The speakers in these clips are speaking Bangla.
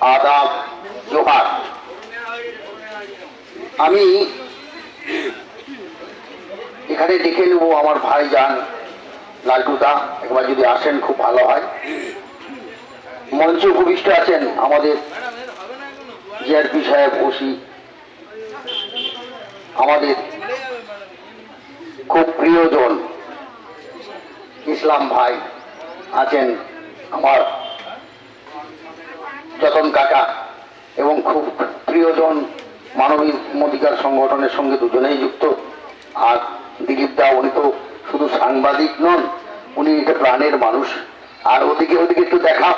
আদাব জোহার। আমি এখানে দেখে নেব আমার ভাই যান লালটুদা। একবার যদি আসেন খুব ভালো হয়। মঞ্চে উপবিষ্ট আছেন আমাদের জিআরপি সাহেব ওসি। আমাদের খুব প্রিয়জন ইসলাম ভাই আছেন আমার যতন কাকা এবং খুব প্রিয়জন মানবিক অধিকার সংগঠনের সঙ্গে দুজনেই যুক্ত। আর দিলীপ দা, উনি তো শুধু সাংবাদিক নন, উনি এটা প্রাণের মানুষ। আর ওদিকে ওদিকে একটু দেখা।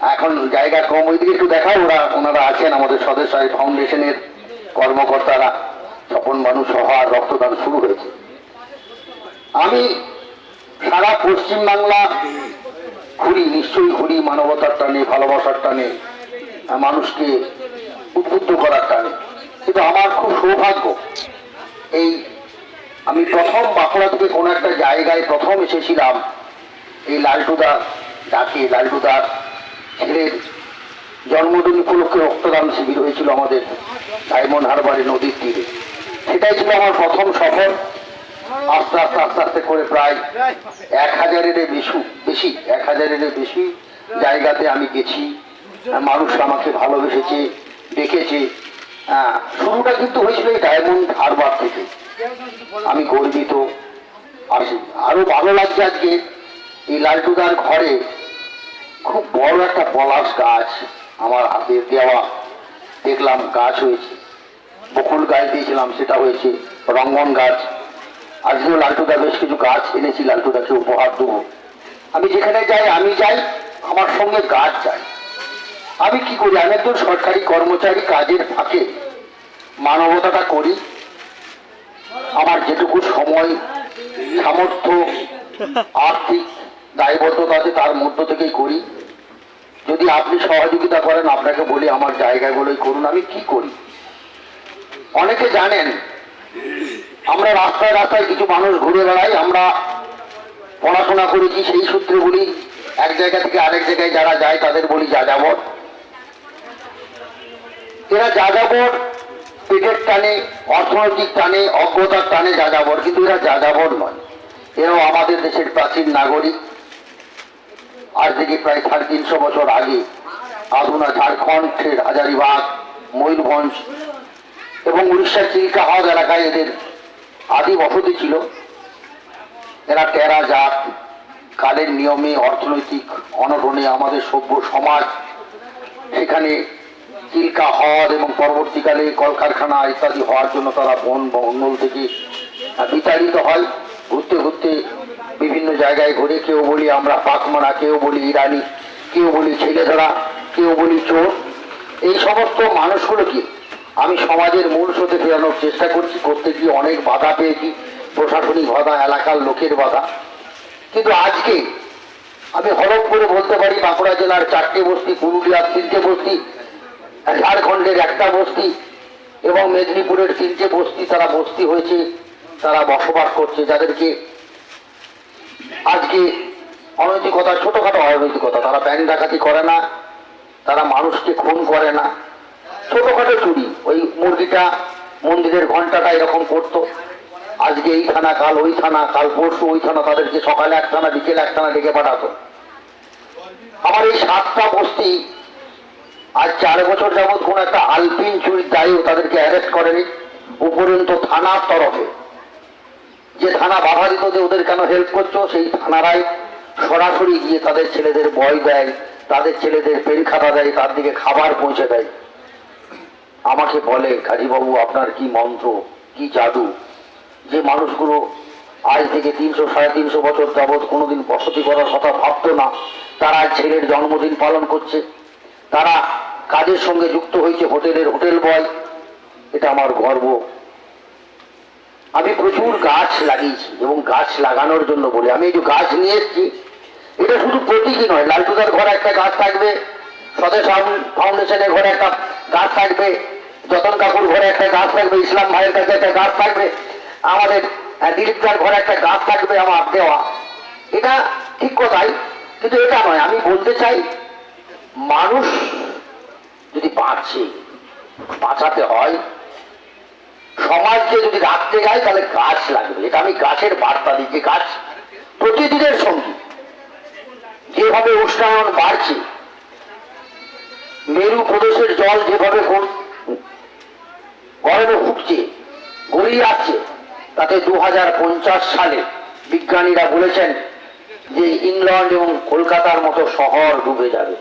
এখন জায়গা কম, ওইদিকে একটু দেখা। ওরা, ওনারা আছেন আমাদের সদস্য ফাউন্ডেশনের কর্মকর্তারা। স্বপন মানুষ সহ আর রক্তদান শুরু হয়েছে। আমি সারা পশ্চিম বাংলা ঘুরি, নিশ্চয়ই ঘুরি মানবতার টানে, ভালোবাসার টানে, মানুষকে উদ্বুদ্ধ করার টানে। কিন্তু আমার খুব সৌভাগ্য, এই আমি প্রথম বাঁকুড়া থেকে কোনো একটা জায়গায় প্রথম এসেছিলাম, এই লালটুদা ডাকে লালটুদার ছেলের জন্মদিন উপলক্ষে রক্তদান শিবির হয়েছিল আমাদের, ডায়মন্ড হারবারে নদীর তীরে। সেটাই ছিল আমার প্রথম সফর। আস্তে আস্তে আস্তে আস্তে করে প্রায় এক হাজারের বেশি এক হাজারের বেশি জায়গাতে আমি গেছি। মানুষ আমাকে ভালোবেসেছে হ্যাঁ, শুরুটা কিন্তু হয়েছিল এই ডায়মন্ড হারবার থেকে। আমি গর্বিত। আসি আরও ভালো লাগছে আজকে এই লালটুদার ঘরে খুব বড় একটা পলাশ গাছ আমার হাতে দেওয়া দেখলাম গাছ হয়েছে। বকুল গাছ দিয়েছিলাম সেটা হয়েছে রঙ্গন গাছ। আজকেও লালটুদা বেশ কিছু গাছ এনেছি, লালটুদাকে উপহার দেবো। আমি যেখানে যাই, আমি যাই, আমার সঙ্গে গাছ চাই আমি কি করি? আমি একজন সরকারি কর্মচারী, কাজের ফাঁকে মানবতাটা করি। আমার যেটুকু সময়, সামর্থ্য, আর্থিক দায়বদ্ধতা আছে, তার মধ্য থেকেই করি। যদি আপনি সহযোগিতা করেন, আপনাকে বলি, আমার জায়গাগুলোই করুন। আমি কি করি? অনেকে জানেন আমরা রাস্তায় রাস্তায় কিছু মানুষ ঘুরে বেড়াই, আমরা পড়াশোনা করেছি সেই সূত্রে বলি এক জায়গা থেকে আরেক জায়গায় যারা যায়, তাদের বলি যাযাবর। এরা যাযাবর পেটের টানে, অর্থনৈতিক টানে, অজ্ঞতার টানে যাযাবর, কিন্তু এরা যাযাবর নয়। এরাও আমাদের দেশের প্রাচীন নাগরিক। আজ থেকে প্রায় সাড়ে তিনশো বছর আগে আধুনা ঝাড়খণ্ডের হাজারিবাগ, ময়ূরভঞ্জ এবং উড়িষ্যার চিল্কা হ্রদ এলাকায় এদের আদি বসতি ছিল। এরা টেরা জাত, কালের নিয়মে, অর্থনৈতিক অনটনে আমাদের সভ্য সমাজ। সেখানে চিল্কা হ্রদ এবং পরবর্তীকালে কলকারখানা ইত্যাদি হওয়ার জন্য তারা বন বঙ্গল থেকে বিতাড়িত হয়। ঘুরতে ঘুরতে বিভিন্ন জায়গায় ঘুরে কেউ বলি আমরা পাকমারা কেউ বলি ইরানি, কেউ বলি ছেলে ধরা কেউ বলি চোর। এই সমস্ত মানুষগুলোকে আমি সমাজের মূল স্রোতে ফেরানোর চেষ্টা করছি, করতে গিয়ে অনেক বাধা পেয়েছি, প্রশাসনিক বাধা, এলাকার লোকের বাধা। কিন্তু আজকে আমি হরফ করে বলতে পারি, বাঁকুড়া জেলার চারটে বস্তি, পুরুলিয়ার তিনটে বস্তি, ঝাড়খণ্ডের একটা বস্তি এবং মেদিনীপুরের তিনটে বস্তি, তারা বস্তি হয়েছে, তারা বসবাস করছে, যাদেরকে আজকে অনৈতিকতা, ছোটখাটো অনৈতিকতা, তারা ব্যাংক ডাকাতি করে না, তারা মানুষকে খুন করে না। ছোটখাটো চুরি। ওই মুরগিটা মন্দিরের ঘন্টাটা এরকম করতো। আজকে এই থানা কাল ওই থানা কাল পরশু ওই থানা তাদেরকে সকালে এক থানা বিকেলে এক থানা ডেকে পাঠাতো। আমার এই সাতটা বস্তি আজ চার বছর যাবৎ কোন একটা আলপিন চুরির দায়েও তাদেরকে অ্যারেস্ট করেনি। উপরন্ত থানার তরফে। যে থানা বাধা দিত যে ওদের কেন হেল্প করছ সেই থানারাই সরাসরি গিয়ে তাদের ছেলেদের বয় দেয়, তাদের ছেলেদের পেন খাতা দেয়, তার দিকে খাবার পৌঁছে দেয়। আমাকে বলে কাজীবাবু আপনার কি মন্ত্র, কি জাদু? যে মানুষগুলো আজ থেকে তিনশো, সাড়ে তিনশো বছর যাবৎ কোনোদিন বসতি করার কথা ভাবত না, তারা ছেলের জন্মদিন পালন করছে। তারা কাজের সঙ্গে যুক্ত হয়েছে হোটেলের হোটেল বয়। এটা আমার গর্ব। আমি প্রচুর গাছ লাগিয়েছি এবং গাছ লাগানোর জন্য বলি, আমি এই যে গাছ নিয়ে এসেছি, এটা শুধু প্রতীকী নয় লালটুদার ঘরে একটা গাছ থাকবে। স্বদেশ ঘরে একটা গাছ থাকবে যতন ঘরে একটা গাছ থাকবে ইসলাম ভাইয়ের কাছে একটা গাছ থাকবে আমাদের আহ, দিলীপদার ঘরে একটা গাছ থাকবে আমার দেওয়া। এটা ঠিক কথাই কিন্তু এটা নয় আমি বলতে চাই মানুষ যদি বাঁচে বাঁচাতে হয় সমাজকে যদি রাখতে যায় তাহলে গাছ লাগবে। এটা আমি গাছের বার্তা দিই যে গাছ প্রতিদিনের সঙ্গী। যেভাবে উষ্ণায়ন বাড়ছে মেরু প্রদেশের জল যেভাবে গর- গরমে ভুগছে গড়িয়ে যাচ্ছে তাতে দু হাজার পঞ্চাশ সালে বিজ্ঞানীরা বলেছেন যে ইংল্যান্ড এবং কলকাতার মতো শহর ডুবে যাবে।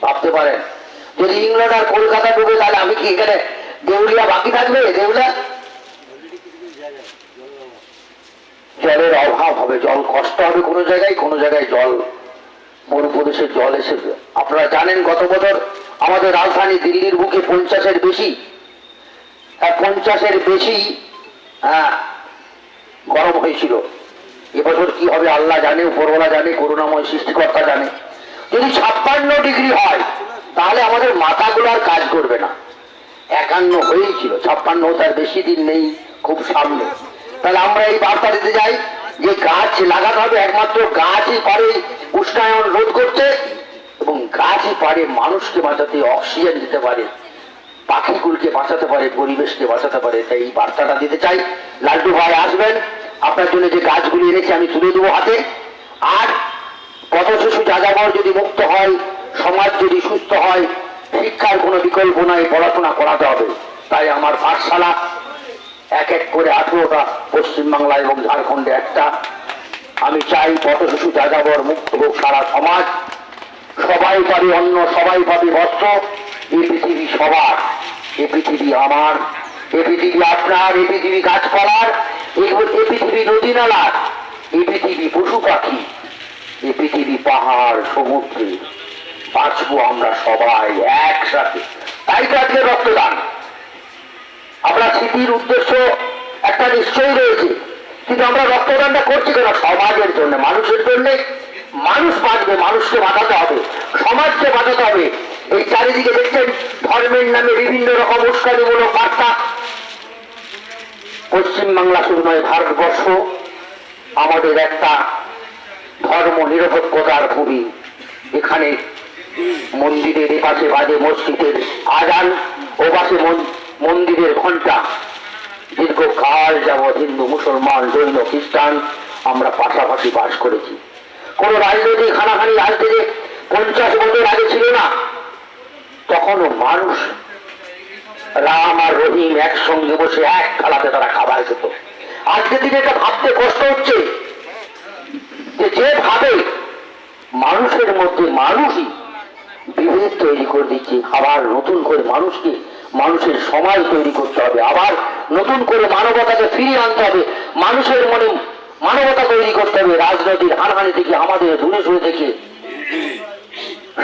ভাবতে পারেন, যদি ইংল্যান্ড আর কলকাতা ডুবে, তাহলে আমি কি এখানে দেউলিয়া বাকি থাকবে? দেউলিয়া? জলের অভাব হবে, জল কষ্ট হবে কোনো জায়গায় কোনো জায়গায় জল, মরুপ্রদেশের জল এসে আপনারা জানেন গত বছর আমাদের রাজধানী দিল্লির বুকে পঞ্চাশের বেশি। হ্যাঁ, পঞ্চাশের বেশি হ্যাঁ, গরম হয়েছিল। এবছর কি হবে আল্লাহ জানে উপরওয়ালা জানে করুণাময় সৃষ্টিকর্তা জানে। যদি ছাপ্পান্ন ডিগ্রি হয় তাহলে আমাদের মাথাগুলো আর কাজ করবে না। একান্ন হয়েই ছিল ছাপ্পান্ন তার বেশি দিন নেই খুব সামনে। তাহলে আমরা এই বার্তা দিতে যাই যে গাছ লাগাতে হবে একমাত্র গাছই পারে উষ্ণায়ন রোধ করতে। গাছই পারে, মানুষকে বাঁচাতে অক্সিজেন দিতে পারে, পাখিগুলোকে বাঁচাতে পারে, পরিবেশকে বাঁচাতে পারে, তাই এই বার্তাটা দিতে চাই। লাল্টু ভাই, আসবেন। আপনার জন্য যে গাছগুলি এনেছি, আমি তুলে দেবো হাতে। আর পথ শিশু যাযাবর যদি মুক্ত হয়, সমাজ যদি সুস্থ হয়, শিক্ষার কোনো বিকল্প নাই, পড়াশোনা করাতে হবে। তাই আমার পাঠশালা, এক এক করে আঠেরোটা পশ্চিমবাংলা এবং ঝাড়খণ্ডে একটা। আমি চাই পথ শিশু যাযাবর মুক্ত হোক সারা সমাজ। সবাই পাবে অন্ন, সবাই পাবে বস্ত্র। এই পৃথিবী সবার, এ পৃথিবী আমার, এ পৃথিবী আপনার, এ পৃথিবী গাছপালার, এ- এ পৃথিবী নদী নালার এ পৃথিবী পশু পাখি, এ পৃথিবী পাহাড়, সমুদ্রে। বাঁচবো আমরা সবাই একসাথে। তাই তো আজকে রক্তদান। আমরা স্মৃতির উদ্দেশ্য একটা নিশ্চয়ই রয়েছে। কিন্তু আমরা রক্তদানটা করছি কেন? সমাজের জন্য, মানুষের জন্য। মানুষ বাঁচবে, মানুষকে বাঁচাতে হবে, সমাজকে বাঁচাতে হবে। এই চারিদিকে দেখছেন, ধর্মের নামে বিভিন্ন রকম উস্কানিমূলক বার্তা। পশ্চিমবাংলা শুধু নয়, ভারতবর্ষ আমাদের একটা ধর্ম নিরপেক্ষতার ভূমি। এখানে মন্দিরের এপাশে বাজে মসজিদের আজান, ও পাশে মন- মন্দিরের ঘণ্টা দীর্ঘকাল যাবৎ হিন্দু, মুসলমান, জৈন, খ্রিস্টান আমরা পাশাপাশি বাস করেছি। কোন রাজনৈতিক হানাহানি আজ থেকে পঞ্চাশ বছর আগে ছিল না। তখনও মানুষ রাম আর রহিম একসঙ্গে বসে এক থালাতে তারা খাবার খেত। আজকে দিনে এটা ভাবতে কষ্ট হচ্ছে যে যেভাবে মানুষের মধ্যে মানুষই বিভেদ তৈরি করে দিচ্ছে, আবার নতুন করে মানুষকে মানুষের সমাজ তৈরি করতে হবে, আবার নতুন করে মানবতাকে ফিরিয়ে আনতে হবে। মানুষের মনে মানবতা তৈরি করতে হবে, রাজনৈতিক হানাহানি থেকে আমাদের দূরে সরে থেকে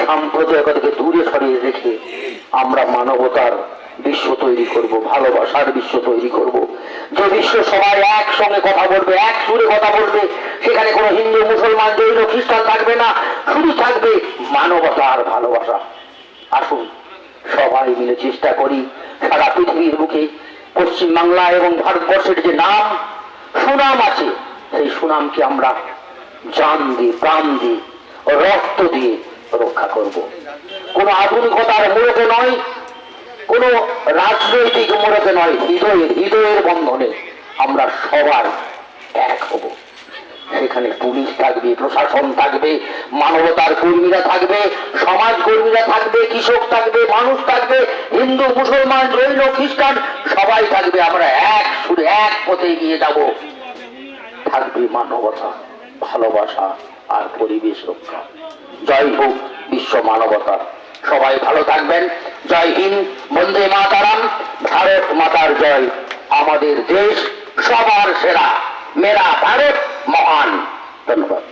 সাম্প্রদায়িকতাকে দূরে সরিয়ে রেখে আমরা মানবতার বিশ্ব তৈরি করব, ভালোবাসার বিশ্ব তৈরি করব। যে বিশ্ব সবাই একসঙ্গে কথা বলবে, এক সুরে কথা বলবে, সেখানে কোনো হিন্দু, মুসলমান, জৈন, খ্রিস্টান থাকবে না, শুধু থাকবে মানবতা আর ভালোবাসা। আসুন, সবাই মিলে চেষ্টা করি সারা পৃথিবীর বুকে পশ্চিমবাংলা এবং ভারতবর্ষের যে নাম, সুনাম আছে সেই সুনামকে আমরা জান দিয়ে প্রাণ দিয়ে, রক্ত দিয়ে রক্ষা করব। কোনো আধুনিকতার মূলকে নয়, কোনো রাজনৈতিক মূলকে নয়, হৃদয়ের হৃদয়ের বন্ধনে আমরা সবার এক হব। সেখানে পুলিশ থাকবে, প্রশাসন থাকবে, মানবতার কর্মীরা থাকবে, সমাজ কর্মীরা থাকবে, কৃষক থাকবে, মানুষ থাকবে, হিন্দু, মুসলমান, জৈন, খ্রিস্টান সবাই থাকবে। আমরা এক সুরে এক পথে গিয়ে যাব। থাকবে মানবতা, ভালোবাসা আর পরিবেশ রক্ষা। জয় হোক বিশ্ব মানবতা। সবাই ভালো থাকবেন। জয় হিন্দ, বন্দে মাতারাম। ভারত মাতার জয়। আমাদের দেশ সবার সেরা। মেরা ভারত মহান। ধন্যবাদ।